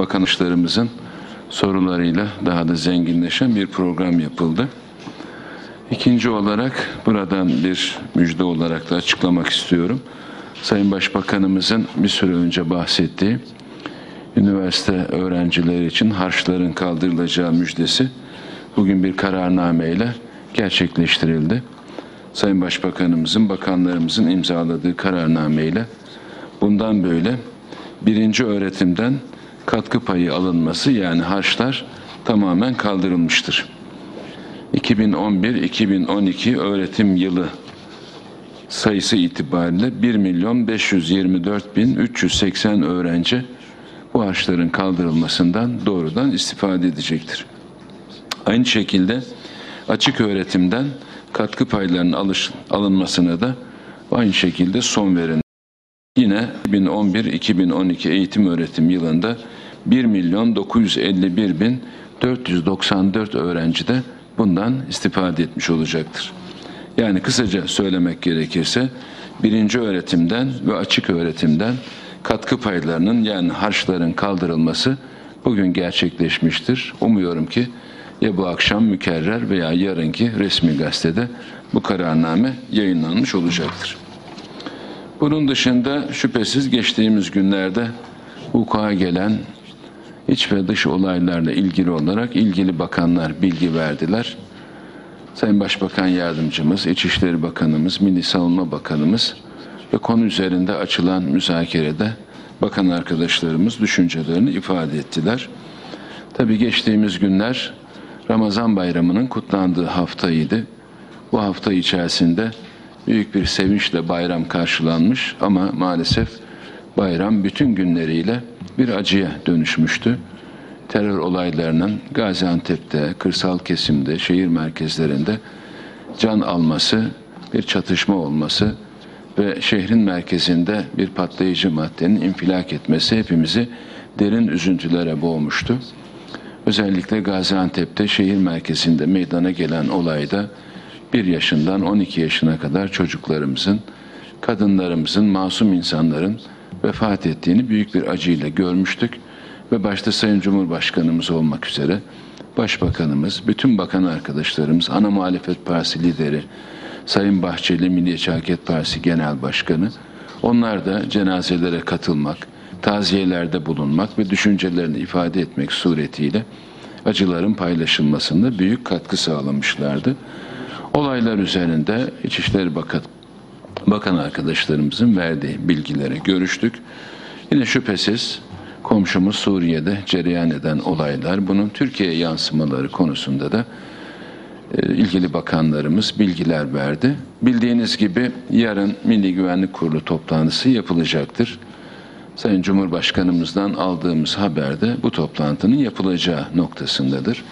bakanışlarımızın sorularıyla daha da zenginleşen bir program yapıldı. İkinci olarak buradan bir müjde olarak da açıklamak istiyorum. Sayın Başbakanımızın bir süre önce bahsettiği üniversite öğrencileri için harçların kaldırılacağı müjdesi bugün bir kararnameyle gerçekleştirildi. Sayın Başbakanımızın, bakanlarımızın imzaladığı kararnameyle bundan böyle birinci öğretimden katkı payı alınması yani harçlar tamamen kaldırılmıştır. 2011-2012 öğretim yılı sayısı itibariyle 1 milyon 524 bin 380 öğrenci bu harçların kaldırılmasından doğrudan istifade edecektir. Aynı şekilde açık öğretimden katkı paylarının alınmasına da aynı şekilde son verin. Yine 2011-2012 eğitim öğretim yılında 1 milyon 951 bin 494 öğrenci de bundan istifade etmiş olacaktır. Yani kısaca söylemek gerekirse birinci öğretimden ve açık öğretimden katkı paylarının yani harçların kaldırılması bugün gerçekleşmiştir. Umuyorum ki ya bu akşam mükerrer veya yarınki resmi gazetede bu kararname yayınlanmış olacaktır. Bunun dışında şüphesiz geçtiğimiz günlerde hukuka gelen iç ve dış olaylarla ilgili olarak ilgili bakanlar bilgi verdiler. Sayın Başbakan Yardımcımız, İçişleri Bakanımız, Milli Savunma Bakanımız ve konu üzerinde açılan müzakerede bakan arkadaşlarımız düşüncelerini ifade ettiler. Tabii geçtiğimiz günler Ramazan bayramının kutlandığı haftaydı. Bu hafta içerisinde büyük bir sevinçle bayram karşılanmış ama maalesef bayram bütün günleriyle bir acıya dönüşmüştü. Terör olaylarının Gaziantep'te, kırsal kesimde, şehir merkezlerinde can alması, bir çatışma olması ve şehrin merkezinde bir patlayıcı maddenin infilak etmesi hepimizi derin üzüntülere boğmuştu. Özellikle Gaziantep'te şehir merkezinde meydana gelen olayda 1 yaşından 12 yaşına kadar çocuklarımızın, kadınlarımızın, masum insanların vefat ettiğini büyük bir acıyla görmüştük ve başta Sayın Cumhurbaşkanımız olmak üzere Başbakanımız, bütün bakan arkadaşlarımız, ana muhalefet partisi lideri, Sayın Bahçeli Milliyetçi Hareket Partisi Genel Başkanı, onlar da cenazelere katılmak, taziyelerde bulunmak ve düşüncelerini ifade etmek suretiyle acıların paylaşılmasında büyük katkı sağlamışlardı. Olaylar üzerinde İçişleri Bakan, Bakan arkadaşlarımızın verdiği bilgilere görüştük. Yine şüphesiz komşumuz Suriye'de cereyan eden olaylar, bunun Türkiye'ye yansımaları konusunda da e, ilgili bakanlarımız bilgiler verdi. Bildiğiniz gibi yarın Milli Güvenlik Kurulu toplantısı yapılacaktır. Sayın Cumhurbaşkanımızdan aldığımız haberde bu toplantının yapılacağı noktasındadır.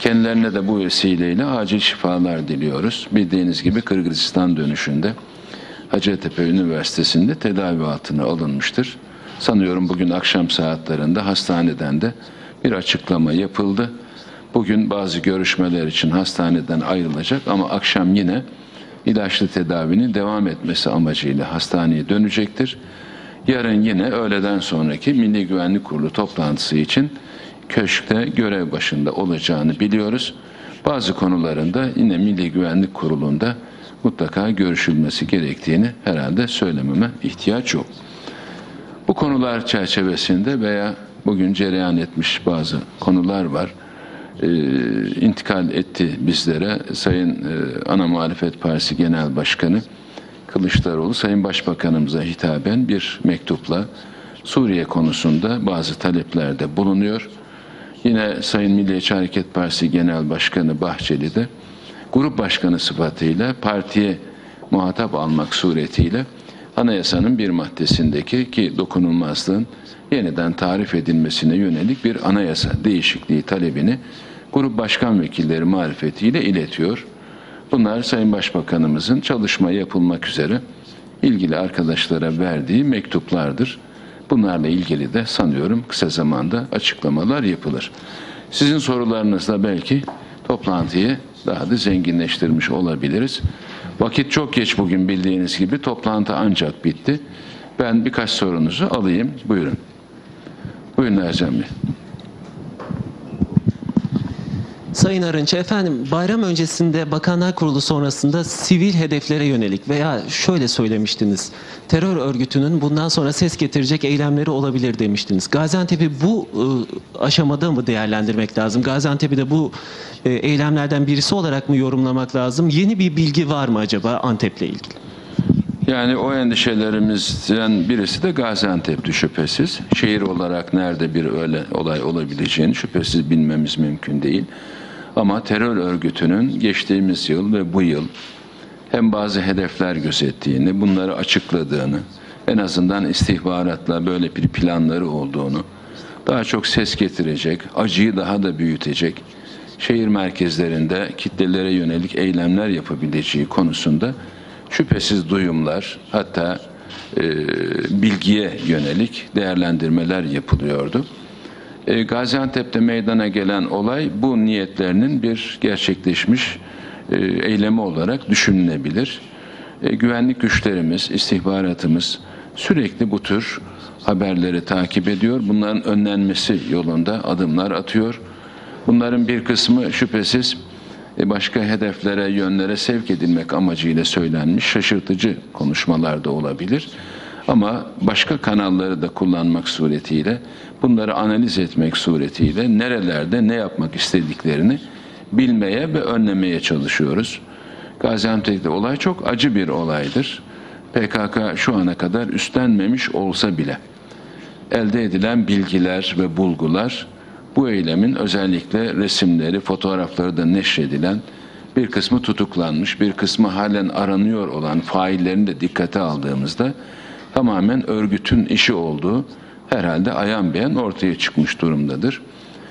Kendilerine de bu vesileyle acil şifalar diliyoruz. Bildiğiniz gibi Kırgızistan dönüşünde Hacettepe Üniversitesi'nde tedavi altına alınmıştır. Sanıyorum bugün akşam saatlerinde hastaneden de bir açıklama yapıldı. Bugün bazı görüşmeler için hastaneden ayrılacak ama akşam yine ilaçlı tedavinin devam etmesi amacıyla hastaneye dönecektir. Yarın yine öğleden sonraki Milli Güvenlik Kurulu toplantısı için köşkte görev başında olacağını biliyoruz. Bazı konularında yine Milli Güvenlik Kurulu'nda mutlaka görüşülmesi gerektiğini herhalde söylememe ihtiyaç yok. Bu konular çerçevesinde veya bugün cereyan etmiş bazı konular var. Ee, intikal etti bizlere Sayın e, Ana Muhalefet Partisi Genel Başkanı Kılıçdaroğlu Sayın Başbakanımıza hitaben bir mektupla Suriye konusunda bazı taleplerde bulunuyor. Yine Sayın Milliyetçi Hareket Partisi Genel Başkanı Bahçeli de grup başkanı sıfatıyla partiye muhatap almak suretiyle anayasanın bir maddesindeki ki dokunulmazlığın yeniden tarif edilmesine yönelik bir anayasa değişikliği talebini grup başkan vekilleri marifetiyle iletiyor. Bunlar Sayın Başbakanımızın çalışma yapılmak üzere ilgili arkadaşlara verdiği mektuplardır. Bunlarla ilgili de sanıyorum kısa zamanda açıklamalar yapılır. Sizin sorularınızla belki toplantıyı daha da zenginleştirmiş olabiliriz. Vakit çok geç bugün bildiğiniz gibi toplantı ancak bitti. Ben birkaç sorunuzu alayım. Buyurun. Buyurun Ercan Bey. Sayın Arınç, efendim bayram öncesinde Bakanlar Kurulu sonrasında sivil hedeflere yönelik veya şöyle söylemiştiniz. Terör örgütünün bundan sonra ses getirecek eylemleri olabilir demiştiniz. Gaziantep'i bu e, aşamada mı değerlendirmek lazım? Gaziantep'i de bu e, eylemlerden birisi olarak mı yorumlamak lazım? Yeni bir bilgi var mı acaba Antep'le ilgili? Yani o endişelerimizden birisi de Gaziantep'ti şüphesiz. Şehir olarak nerede bir öyle olay olabileceğini şüphesiz bilmemiz mümkün değil. Ama terör örgütünün geçtiğimiz yıl ve bu yıl hem bazı hedefler gözettiğini, bunları açıkladığını, en azından istihbaratla böyle bir planları olduğunu, daha çok ses getirecek, acıyı daha da büyütecek, şehir merkezlerinde kitlelere yönelik eylemler yapabileceği konusunda şüphesiz duyumlar, hatta e, bilgiye yönelik değerlendirmeler yapılıyordu. E, Gaziantep'te meydana gelen olay bu niyetlerinin bir gerçekleşmiş e, eylemi olarak düşünülebilir. E, güvenlik güçlerimiz, istihbaratımız sürekli bu tür haberleri takip ediyor. Bunların önlenmesi yolunda adımlar atıyor. Bunların bir kısmı şüphesiz başka hedeflere, yönlere sevk edilmek amacıyla söylenmiş şaşırtıcı konuşmalar da olabilir. Ama başka kanalları da kullanmak suretiyle, bunları analiz etmek suretiyle nerelerde ne yapmak istediklerini bilmeye ve önlemeye çalışıyoruz. Gaziantep'te olay çok acı bir olaydır. PKK şu ana kadar üstlenmemiş olsa bile elde edilen bilgiler ve bulgular bu eylemin özellikle resimleri, fotoğrafları da neşredilen bir kısmı tutuklanmış, bir kısmı halen aranıyor olan faillerini de dikkate aldığımızda tamamen örgütün işi olduğu herhalde ayan beyan ortaya çıkmış durumdadır.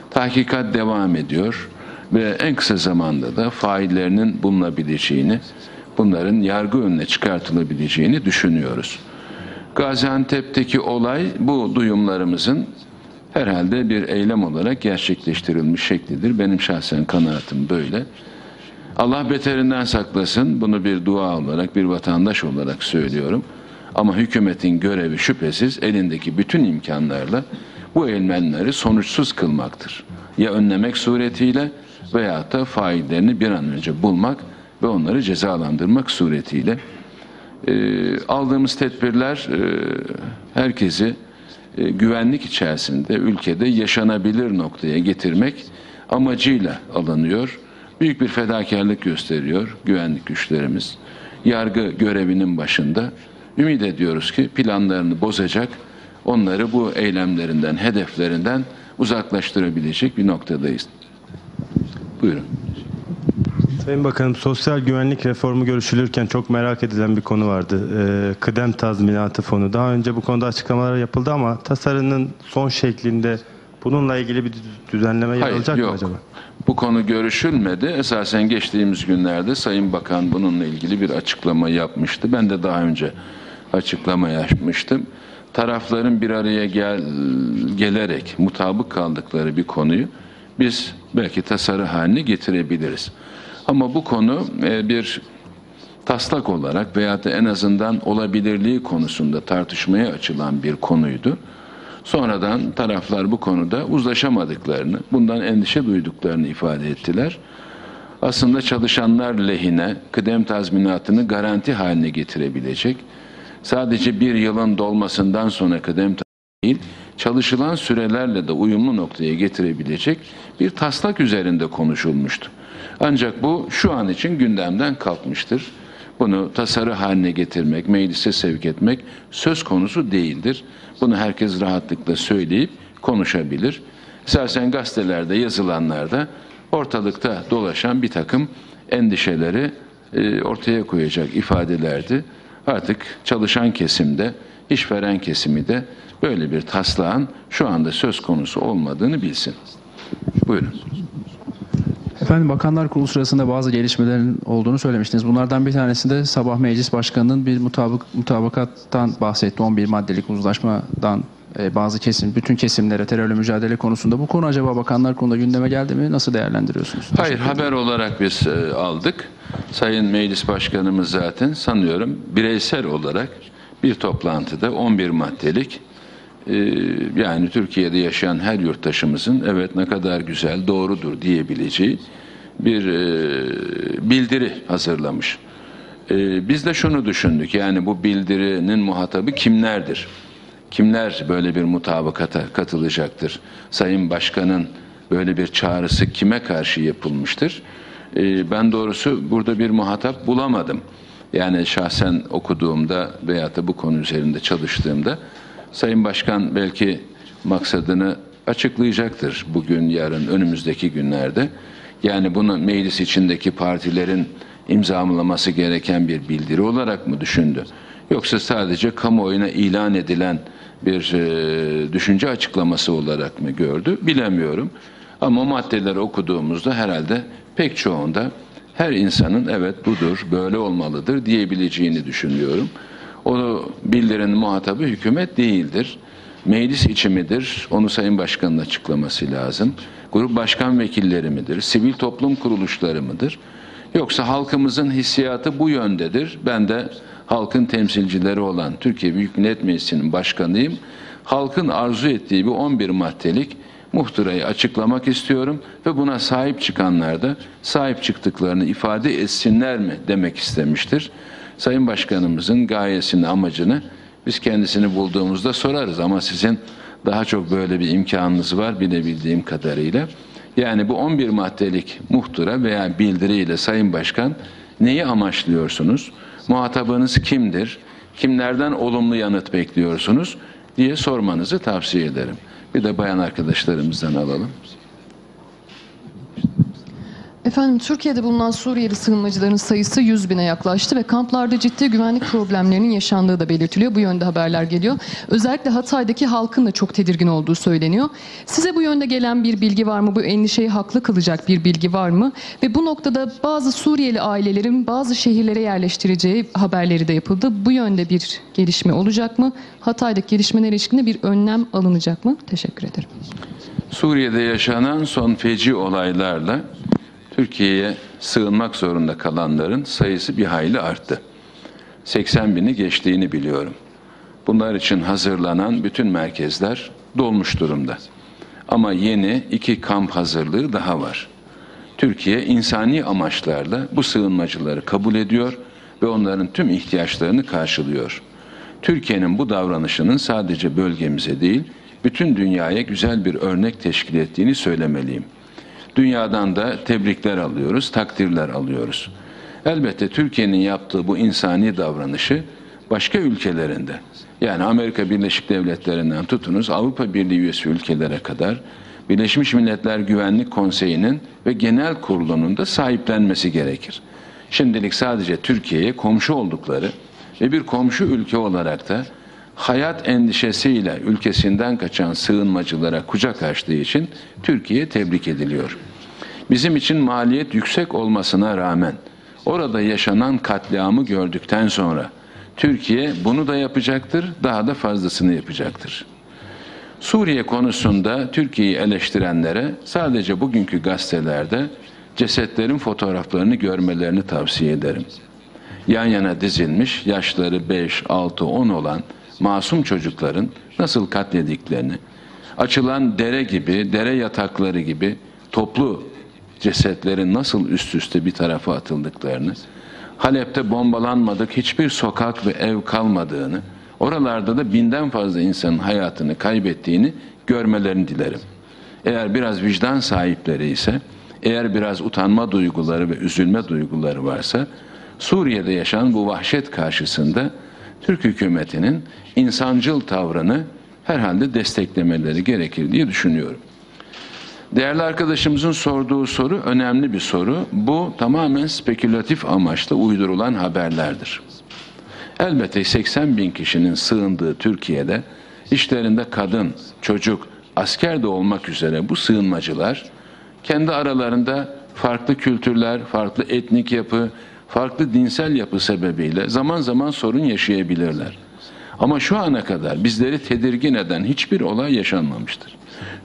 Tahkikat devam ediyor ve en kısa zamanda da faillerinin bulunabileceğini, bunların yargı önüne çıkartılabileceğini düşünüyoruz. Gaziantep'teki olay bu duyumlarımızın herhalde bir eylem olarak gerçekleştirilmiş şeklidir. Benim şahsen kanaatim böyle. Allah beterinden saklasın. Bunu bir dua olarak, bir vatandaş olarak söylüyorum. Ama hükümetin görevi şüphesiz elindeki bütün imkanlarla bu eylemleri sonuçsuz kılmaktır. Ya önlemek suretiyle veyahut da faillerini bir an önce bulmak ve onları cezalandırmak suretiyle. Ee, aldığımız tedbirler e, herkesi e, güvenlik içerisinde ülkede yaşanabilir noktaya getirmek amacıyla alınıyor. Büyük bir fedakarlık gösteriyor güvenlik güçlerimiz. Yargı görevinin başında ümit ediyoruz ki planlarını bozacak, onları bu eylemlerinden, hedeflerinden uzaklaştırabilecek bir noktadayız. Buyurun. Sayın Bakanım, sosyal güvenlik reformu görüşülürken çok merak edilen bir konu vardı. Ee, kıdem tazminatı fonu. Daha önce bu konuda açıklamalar yapıldı ama tasarının son şeklinde bununla ilgili bir düzenleme Hayır, yapılacak yok. mı acaba? Bu konu görüşülmedi. Esasen geçtiğimiz günlerde Sayın Bakan bununla ilgili bir açıklama yapmıştı. Ben de daha önce açıklama yapmıştım. Tarafların bir araya gel, gelerek mutabık kaldıkları bir konuyu biz belki tasarı haline getirebiliriz. Ama bu konu e, bir taslak olarak veya da en azından olabilirliği konusunda tartışmaya açılan bir konuydu. Sonradan taraflar bu konuda uzlaşamadıklarını, bundan endişe duyduklarını ifade ettiler. Aslında çalışanlar lehine kıdem tazminatını garanti haline getirebilecek, sadece bir yılın dolmasından sonra kıdem değil, çalışılan sürelerle de uyumlu noktaya getirebilecek bir taslak üzerinde konuşulmuştu. Ancak bu şu an için gündemden kalkmıştır. Bunu tasarı haline getirmek, meclise sevk etmek söz konusu değildir. Bunu herkes rahatlıkla söyleyip konuşabilir. Esasen gazetelerde yazılanlarda ortalıkta dolaşan bir takım endişeleri e, ortaya koyacak ifadelerdi. Artık çalışan kesimde, işveren kesimi de böyle bir taslağın şu anda söz konusu olmadığını bilsin. Buyurun. Efendim Bakanlar Kurulu sırasında bazı gelişmelerin olduğunu söylemiştiniz. Bunlardan bir tanesi de sabah Meclis Başkanı'nın bir mutabık, mutabakattan bahsetti. 11 maddelik uzlaşmadan e, bazı kesim, bütün kesimlere terörle mücadele konusunda. Bu konu acaba Bakanlar Kurulu'nda gündeme geldi mi? Nasıl değerlendiriyorsunuz? Hayır haber olarak biz e, aldık. Sayın Meclis Başkanımız zaten sanıyorum bireysel olarak bir toplantıda 11 maddelik e, yani Türkiye'de yaşayan her yurttaşımızın evet ne kadar güzel, doğrudur diyebileceği bir e, bildiri hazırlamış. E, biz de şunu düşündük yani bu bildirinin muhatabı kimlerdir? Kimler böyle bir mutabakata katılacaktır? Sayın Başkan'ın böyle bir çağrısı kime karşı yapılmıştır? E, ben doğrusu burada bir muhatap bulamadım. Yani şahsen okuduğumda veya da bu konu üzerinde çalıştığımda Sayın Başkan belki maksadını açıklayacaktır bugün, yarın, önümüzdeki günlerde. Yani bunu meclis içindeki partilerin imzalaması gereken bir bildiri olarak mı düşündü? Yoksa sadece kamuoyuna ilan edilen bir e, düşünce açıklaması olarak mı gördü? Bilemiyorum. Ama maddeleri okuduğumuzda herhalde pek çoğunda her insanın evet budur, böyle olmalıdır diyebileceğini düşünüyorum. O bildirenin muhatabı hükümet değildir. Meclis içi midir? Onu Sayın Başkan'ın açıklaması lazım. Grup başkan vekilleri midir? Sivil toplum kuruluşları mıdır? Yoksa halkımızın hissiyatı bu yöndedir. Ben de halkın temsilcileri olan Türkiye Büyük Millet Meclisi'nin başkanıyım. Halkın arzu ettiği bu 11 maddelik muhtırayı açıklamak istiyorum ve buna sahip çıkanlar da sahip çıktıklarını ifade etsinler mi demek istemiştir. Sayın Başkanımızın gayesini, amacını biz kendisini bulduğumuzda sorarız ama sizin daha çok böyle bir imkanınız var bilebildiğim kadarıyla. Yani bu 11 maddelik muhtıra veya bildiriyle Sayın Başkan neyi amaçlıyorsunuz? Muhatabınız kimdir? Kimlerden olumlu yanıt bekliyorsunuz? diye sormanızı tavsiye ederim. Bir de bayan arkadaşlarımızdan alalım. Efendim Türkiye'de bulunan Suriyeli sığınmacıların sayısı 100 bine yaklaştı ve kamplarda ciddi güvenlik problemlerinin yaşandığı da belirtiliyor. Bu yönde haberler geliyor. Özellikle Hatay'daki halkın da çok tedirgin olduğu söyleniyor. Size bu yönde gelen bir bilgi var mı? Bu endişeyi haklı kılacak bir bilgi var mı? Ve bu noktada bazı Suriyeli ailelerin bazı şehirlere yerleştireceği haberleri de yapıldı. Bu yönde bir gelişme olacak mı? Hatay'daki gelişmeler ilişkinde bir önlem alınacak mı? Teşekkür ederim. Suriye'de yaşanan son feci olaylarla Türkiye'ye sığınmak zorunda kalanların sayısı bir hayli arttı. 80 bini geçtiğini biliyorum. Bunlar için hazırlanan bütün merkezler dolmuş durumda. Ama yeni iki kamp hazırlığı daha var. Türkiye insani amaçlarla bu sığınmacıları kabul ediyor ve onların tüm ihtiyaçlarını karşılıyor. Türkiye'nin bu davranışının sadece bölgemize değil, bütün dünyaya güzel bir örnek teşkil ettiğini söylemeliyim. Dünyadan da tebrikler alıyoruz, takdirler alıyoruz. Elbette Türkiye'nin yaptığı bu insani davranışı başka ülkelerinde yani Amerika Birleşik Devletleri'nden tutunuz Avrupa Birliği üyesi ülkelere kadar Birleşmiş Milletler Güvenlik Konseyi'nin ve Genel Kurulu'nun da sahiplenmesi gerekir. Şimdilik sadece Türkiye'ye komşu oldukları ve bir komşu ülke olarak da hayat endişesiyle ülkesinden kaçan sığınmacılara kucak açtığı için Türkiye tebrik ediliyor. Bizim için maliyet yüksek olmasına rağmen orada yaşanan katliamı gördükten sonra Türkiye bunu da yapacaktır, daha da fazlasını yapacaktır. Suriye konusunda Türkiye'yi eleştirenlere sadece bugünkü gazetelerde cesetlerin fotoğraflarını görmelerini tavsiye ederim. Yan yana dizilmiş yaşları 5, 6, 10 olan masum çocukların nasıl katlediklerini, açılan dere gibi, dere yatakları gibi toplu cesetlerin nasıl üst üste bir tarafa atıldıklarını, Halep'te bombalanmadık hiçbir sokak ve ev kalmadığını, oralarda da binden fazla insanın hayatını kaybettiğini görmelerini dilerim. Eğer biraz vicdan sahipleri ise, eğer biraz utanma duyguları ve üzülme duyguları varsa, Suriye'de yaşanan bu vahşet karşısında Türk hükümetinin insancıl tavrını herhalde desteklemeleri gerekir diye düşünüyorum. Değerli arkadaşımızın sorduğu soru önemli bir soru. Bu tamamen spekülatif amaçla uydurulan haberlerdir. Elbette 80 bin kişinin sığındığı Türkiye'de işlerinde kadın, çocuk, asker de olmak üzere bu sığınmacılar kendi aralarında farklı kültürler, farklı etnik yapı, farklı dinsel yapı sebebiyle zaman zaman sorun yaşayabilirler. Ama şu ana kadar bizleri tedirgin eden hiçbir olay yaşanmamıştır.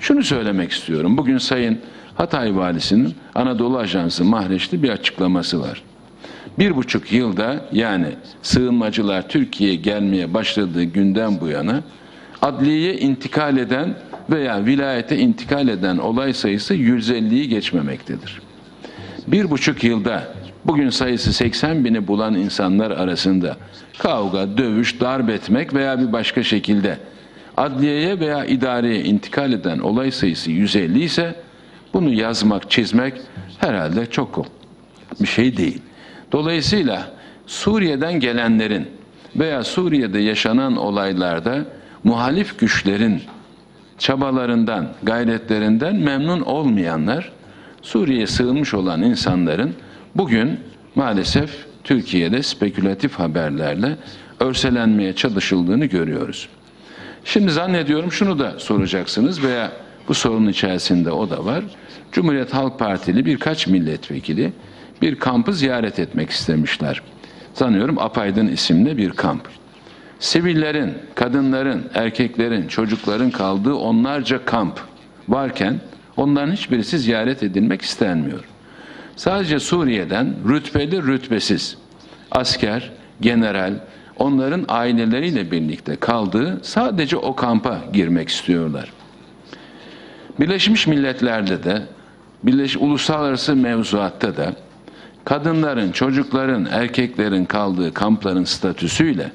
Şunu söylemek istiyorum. Bugün Sayın Hatay Valisi'nin Anadolu Ajansı Mahreç'te bir açıklaması var. Bir buçuk yılda yani sığınmacılar Türkiye'ye gelmeye başladığı günden bu yana adliyeye intikal eden veya vilayete intikal eden olay sayısı 150'yi geçmemektedir. Bir buçuk yılda bugün sayısı 80 bini bulan insanlar arasında kavga, dövüş, darp etmek veya bir başka şekilde adliyeye veya idareye intikal eden olay sayısı 150 ise bunu yazmak, çizmek herhalde çok bir şey değil. Dolayısıyla Suriye'den gelenlerin veya Suriye'de yaşanan olaylarda muhalif güçlerin çabalarından, gayretlerinden memnun olmayanlar, Suriye'ye sığınmış olan insanların bugün maalesef Türkiye'de spekülatif haberlerle örselenmeye çalışıldığını görüyoruz. Şimdi zannediyorum şunu da soracaksınız veya bu sorunun içerisinde o da var. Cumhuriyet Halk Partili birkaç milletvekili bir kampı ziyaret etmek istemişler. Sanıyorum Apaydın isimli bir kamp. Sivillerin, kadınların, erkeklerin, çocukların kaldığı onlarca kamp varken onların hiçbirisi ziyaret edilmek istenmiyor. Sadece Suriye'den rütbeli rütbesiz asker, general, onların aileleriyle birlikte kaldığı sadece o kampa girmek istiyorlar. Birleşmiş Milletler'de de, Birleş uluslararası mevzuatta da kadınların, çocukların, erkeklerin kaldığı kampların statüsüyle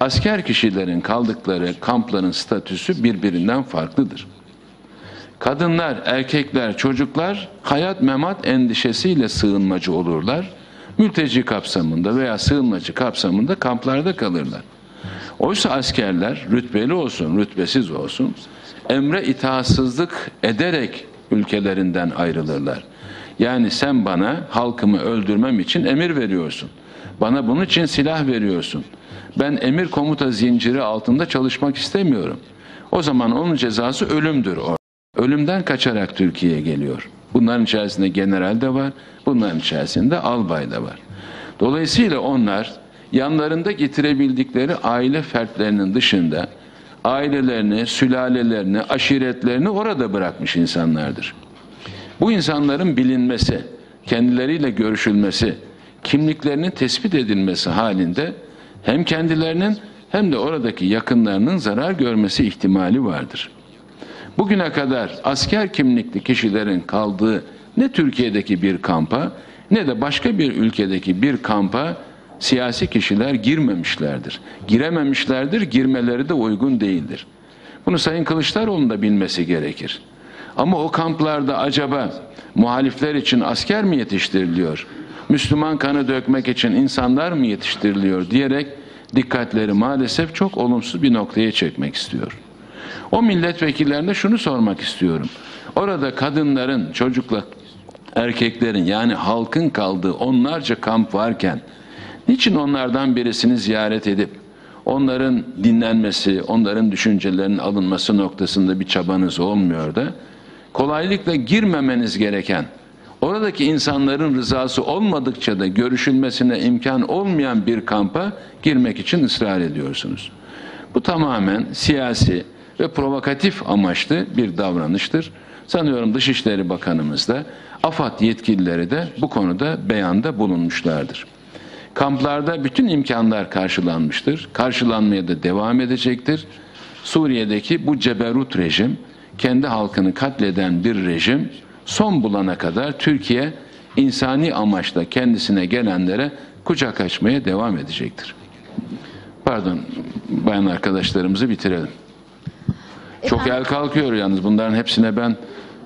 asker kişilerin kaldıkları kampların statüsü birbirinden farklıdır. Kadınlar, erkekler, çocuklar hayat memat endişesiyle sığınmacı olurlar. Mülteci kapsamında veya sığınmacı kapsamında kamplarda kalırlar. Oysa askerler rütbeli olsun, rütbesiz olsun emre itaatsızlık ederek ülkelerinden ayrılırlar. Yani sen bana halkımı öldürmem için emir veriyorsun. Bana bunun için silah veriyorsun. Ben emir komuta zinciri altında çalışmak istemiyorum. O zaman onun cezası ölümdür o. Ölümden kaçarak Türkiye'ye geliyor. Bunların içerisinde general de var, bunların içerisinde albay da var. Dolayısıyla onlar yanlarında getirebildikleri aile fertlerinin dışında ailelerini, sülalelerini, aşiretlerini orada bırakmış insanlardır. Bu insanların bilinmesi, kendileriyle görüşülmesi, kimliklerinin tespit edilmesi halinde hem kendilerinin hem de oradaki yakınlarının zarar görmesi ihtimali vardır. Bugüne kadar asker kimlikli kişilerin kaldığı ne Türkiye'deki bir kampa ne de başka bir ülkedeki bir kampa siyasi kişiler girmemişlerdir. Girememişlerdir, girmeleri de uygun değildir. Bunu Sayın Kılıçdaroğlu'nun da bilmesi gerekir. Ama o kamplarda acaba muhalifler için asker mi yetiştiriliyor? Müslüman kanı dökmek için insanlar mı yetiştiriliyor diyerek dikkatleri maalesef çok olumsuz bir noktaya çekmek istiyor. O milletvekillerine şunu sormak istiyorum. Orada kadınların, çocuklar, erkeklerin yani halkın kaldığı onlarca kamp varken niçin onlardan birisini ziyaret edip onların dinlenmesi, onların düşüncelerinin alınması noktasında bir çabanız olmuyor da kolaylıkla girmemeniz gereken oradaki insanların rızası olmadıkça da görüşülmesine imkan olmayan bir kampa girmek için ısrar ediyorsunuz. Bu tamamen siyasi ve provokatif amaçlı bir davranıştır. Sanıyorum Dışişleri Bakanımız da AFAD yetkilileri de bu konuda beyanda bulunmuşlardır. Kamplarda bütün imkanlar karşılanmıştır. Karşılanmaya da devam edecektir. Suriye'deki bu ceberut rejim, kendi halkını katleden bir rejim son bulana kadar Türkiye insani amaçla kendisine gelenlere kucak açmaya devam edecektir. Pardon, bayan arkadaşlarımızı bitirelim. Çok el kalkıyor yalnız bunların hepsine ben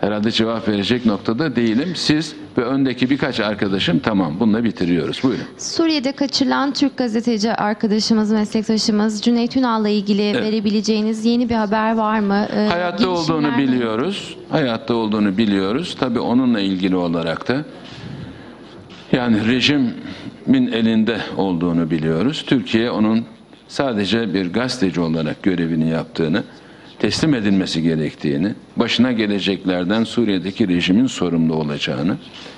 herhalde cevap verecek noktada değilim. Siz ve öndeki birkaç arkadaşım tamam bununla bitiriyoruz. Buyurun. Suriye'de kaçırılan Türk gazeteci arkadaşımız, meslektaşımız Cüneyt Ünal'la ilgili verebileceğiniz yeni bir haber var mı? Ee, Hayatta olduğunu girişimler- biliyoruz. Hayatta olduğunu biliyoruz. Tabii onunla ilgili olarak da yani rejimin elinde olduğunu biliyoruz. Türkiye onun sadece bir gazeteci olarak görevini yaptığını, teslim edilmesi gerektiğini, başına geleceklerden Suriye'deki rejimin sorumlu olacağını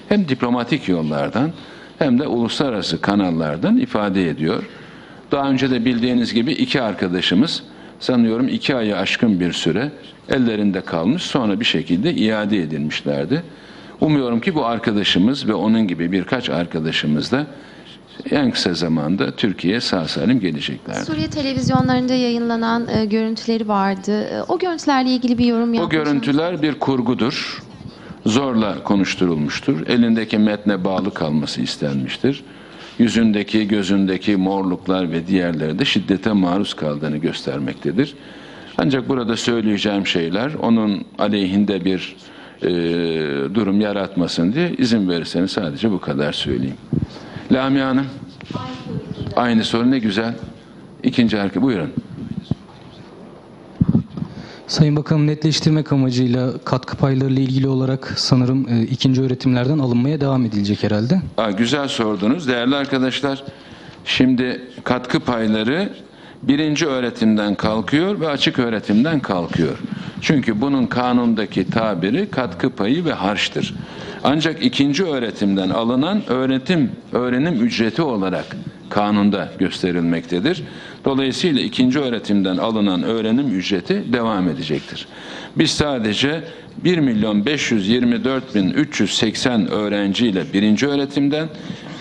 hem diplomatik yollardan hem de uluslararası kanallardan ifade ediyor. Daha önce de bildiğiniz gibi iki arkadaşımız sanıyorum iki ayı aşkın bir süre ellerinde kalmış sonra bir şekilde iade edilmişlerdi. Umuyorum ki bu arkadaşımız ve onun gibi birkaç arkadaşımız da en kısa zamanda Türkiye'ye sağ salim geleceklerdir. Suriye televizyonlarında yayınlanan e, görüntüleri vardı. E, o görüntülerle ilgili bir yorum O yapmış görüntüler bir kurgudur. Zorla konuşturulmuştur. Elindeki metne bağlı kalması istenmiştir. Yüzündeki, gözündeki morluklar ve diğerleri de şiddete maruz kaldığını göstermektedir. Ancak burada söyleyeceğim şeyler onun aleyhinde bir e, durum yaratmasın diye izin verirseniz sadece bu kadar söyleyeyim. Lamia Hanım. Aynı soru ne güzel. İkinci arka buyurun. Sayın Bakanım netleştirmek amacıyla katkı payları ile ilgili olarak sanırım e, ikinci öğretimlerden alınmaya devam edilecek herhalde. Aa, güzel sordunuz. Değerli arkadaşlar, şimdi katkı payları birinci öğretimden kalkıyor ve açık öğretimden kalkıyor. Çünkü bunun kanundaki tabiri katkı payı ve harçtır. Ancak ikinci öğretimden alınan öğretim, öğrenim ücreti olarak kanunda gösterilmektedir. Dolayısıyla ikinci öğretimden alınan öğrenim ücreti devam edecektir. Biz sadece 1 milyon 524 bin 380 öğrenciyle birinci öğretimden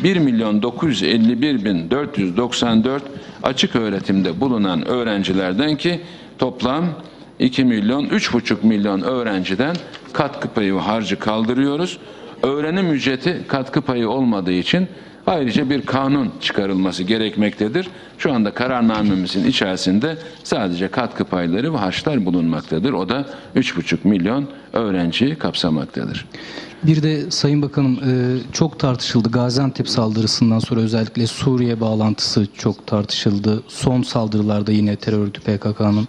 1 milyon 951 bin 494 açık öğretimde bulunan öğrencilerden ki toplam 2 milyon 3,5 milyon öğrenciden katkı payı harcı kaldırıyoruz. Öğrenim ücreti katkı payı olmadığı için ayrıca bir kanun çıkarılması gerekmektedir. Şu anda kararnamemizin içerisinde sadece katkı payları ve harçlar bulunmaktadır. O da 3,5 milyon öğrenciyi kapsamaktadır. Bir de Sayın Bakanım e, çok tartışıldı. Gaziantep saldırısından sonra özellikle Suriye bağlantısı çok tartışıldı. Son saldırılarda yine terör örgütü PKK'nın.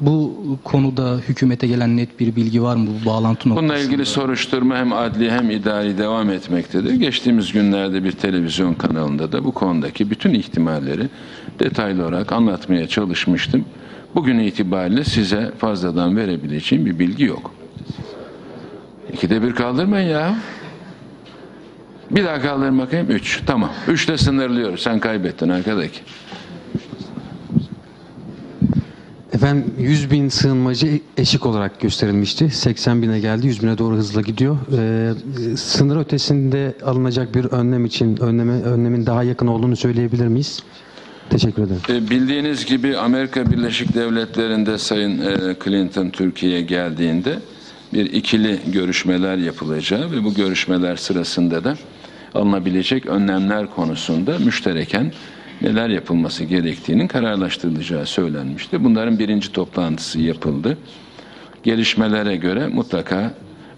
Bu konuda hükümete gelen net bir bilgi var mı bu bağlantı noktasında? Bununla ilgili soruşturma hem adli hem idari devam etmektedir. Geçtiğimiz günlerde bir televizyon kanalında da bu konudaki bütün ihtimalleri detaylı olarak anlatmaya çalışmıştım. Bugün itibariyle size fazladan verebileceğim bir bilgi yok. İkide bir kaldırmayın ya. Bir daha kaldırın bakayım. Üç. Tamam. Üçle sınırlıyoruz. Sen kaybettin arkadaki. Efendim 100 bin sığınmacı eşik olarak gösterilmişti. 80 bine geldi, 100 bine doğru hızla gidiyor. Ee, sınır ötesinde alınacak bir önlem için önleme, önlemin daha yakın olduğunu söyleyebilir miyiz? Teşekkür ederim. E, Bildiğiniz gibi Amerika Birleşik Devletleri'nde Sayın e, Clinton Türkiye'ye geldiğinde bir ikili görüşmeler yapılacağı ve bu görüşmeler sırasında da alınabilecek önlemler konusunda müştereken neler yapılması gerektiğinin kararlaştırılacağı söylenmişti. Bunların birinci toplantısı yapıldı. Gelişmelere göre mutlaka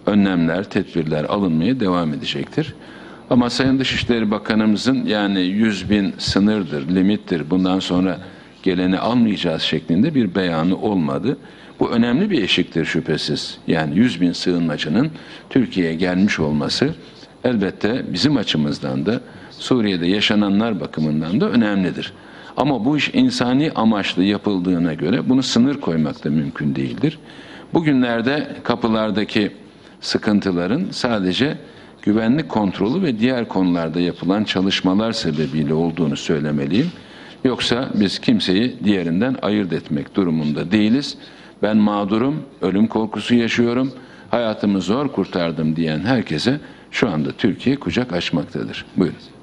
önlemler, tedbirler alınmaya devam edecektir. Ama Sayın Dışişleri Bakanımızın yani 100 bin sınırdır, limittir, bundan sonra geleni almayacağız şeklinde bir beyanı olmadı. Bu önemli bir eşiktir şüphesiz. Yani 100 bin sığınmacının Türkiye'ye gelmiş olması elbette bizim açımızdan da Suriye'de yaşananlar bakımından da önemlidir. Ama bu iş insani amaçlı yapıldığına göre bunu sınır koymak da mümkün değildir. Bugünlerde kapılardaki sıkıntıların sadece güvenlik kontrolü ve diğer konularda yapılan çalışmalar sebebiyle olduğunu söylemeliyim. Yoksa biz kimseyi diğerinden ayırt etmek durumunda değiliz. Ben mağdurum, ölüm korkusu yaşıyorum, hayatımı zor kurtardım diyen herkese şu anda Türkiye kucak açmaktadır. Buyurun.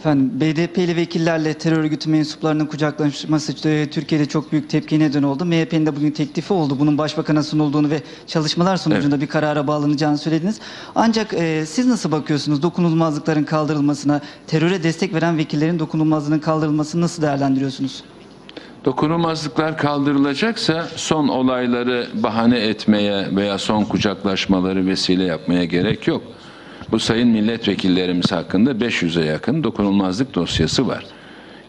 Efendim BDP'li vekillerle terör örgütü mensuplarının kucaklaşması e, Türkiye'de çok büyük tepki neden oldu. MHP'nin de bugün teklifi oldu. Bunun başbakana sunulduğunu ve çalışmalar sonucunda bir karara bağlanacağını söylediniz. Ancak e, siz nasıl bakıyorsunuz dokunulmazlıkların kaldırılmasına, teröre destek veren vekillerin dokunulmazlığının kaldırılmasını nasıl değerlendiriyorsunuz? Dokunulmazlıklar kaldırılacaksa son olayları bahane etmeye veya son kucaklaşmaları vesile yapmaya gerek yok. Bu sayın milletvekillerimiz hakkında 500'e yakın dokunulmazlık dosyası var.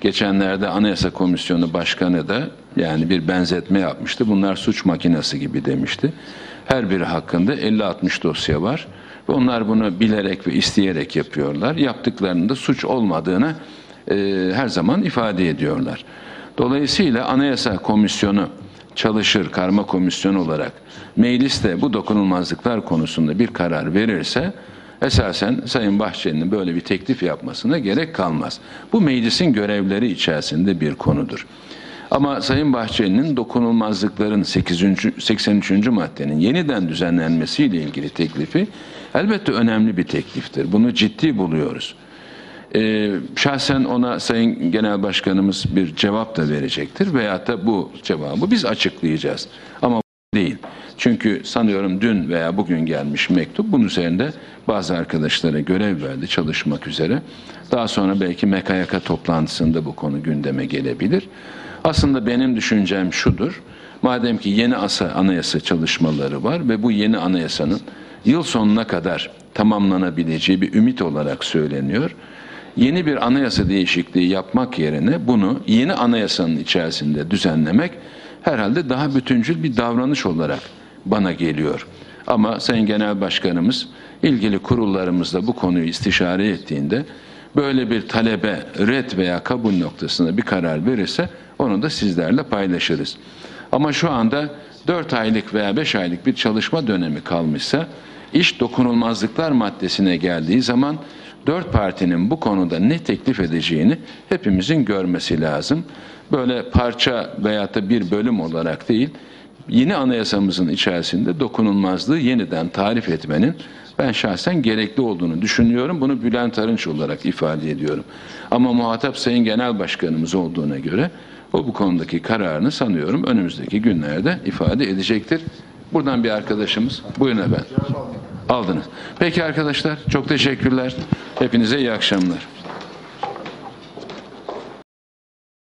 Geçenlerde Anayasa Komisyonu Başkanı da yani bir benzetme yapmıştı. Bunlar suç makinesi gibi demişti. Her biri hakkında 50-60 dosya var. Ve onlar bunu bilerek ve isteyerek yapıyorlar. Yaptıklarında suç olmadığını e, her zaman ifade ediyorlar. Dolayısıyla Anayasa Komisyonu çalışır karma komisyon olarak meclis de bu dokunulmazlıklar konusunda bir karar verirse esasen Sayın Bahçeli'nin böyle bir teklif yapmasına gerek kalmaz. Bu meclisin görevleri içerisinde bir konudur. Ama Sayın Bahçeli'nin dokunulmazlıkların 8. 83. maddenin yeniden düzenlenmesiyle ilgili teklifi elbette önemli bir tekliftir. Bunu ciddi buluyoruz. Ee, şahsen ona Sayın Genel Başkanımız bir cevap da verecektir veyahut da bu cevabı biz açıklayacağız. Ama değil. Çünkü sanıyorum dün veya bugün gelmiş mektup bunun üzerinde bazı arkadaşlara görev verdi çalışmak üzere. Daha sonra belki MKYK toplantısında bu konu gündeme gelebilir. Aslında benim düşüncem şudur. Madem ki yeni asa, anayasa çalışmaları var ve bu yeni anayasanın yıl sonuna kadar tamamlanabileceği bir ümit olarak söyleniyor. Yeni bir anayasa değişikliği yapmak yerine bunu yeni anayasanın içerisinde düzenlemek herhalde daha bütüncül bir davranış olarak bana geliyor. Ama Sayın Genel Başkanımız ilgili kurullarımızla bu konuyu istişare ettiğinde böyle bir talebe red veya kabul noktasında bir karar verirse onu da sizlerle paylaşırız. Ama şu anda 4 aylık veya 5 aylık bir çalışma dönemi kalmışsa iş dokunulmazlıklar maddesine geldiği zaman dört partinin bu konuda ne teklif edeceğini hepimizin görmesi lazım. Böyle parça veya da bir bölüm olarak değil, yeni anayasamızın içerisinde dokunulmazlığı yeniden tarif etmenin ben şahsen gerekli olduğunu düşünüyorum. Bunu Bülent Arınç olarak ifade ediyorum. Ama muhatap Sayın Genel Başkanımız olduğuna göre o bu konudaki kararını sanıyorum önümüzdeki günlerde ifade edecektir. Buradan bir arkadaşımız. Buyurun efendim. Aldınız. Peki arkadaşlar çok teşekkürler. Hepinize iyi akşamlar.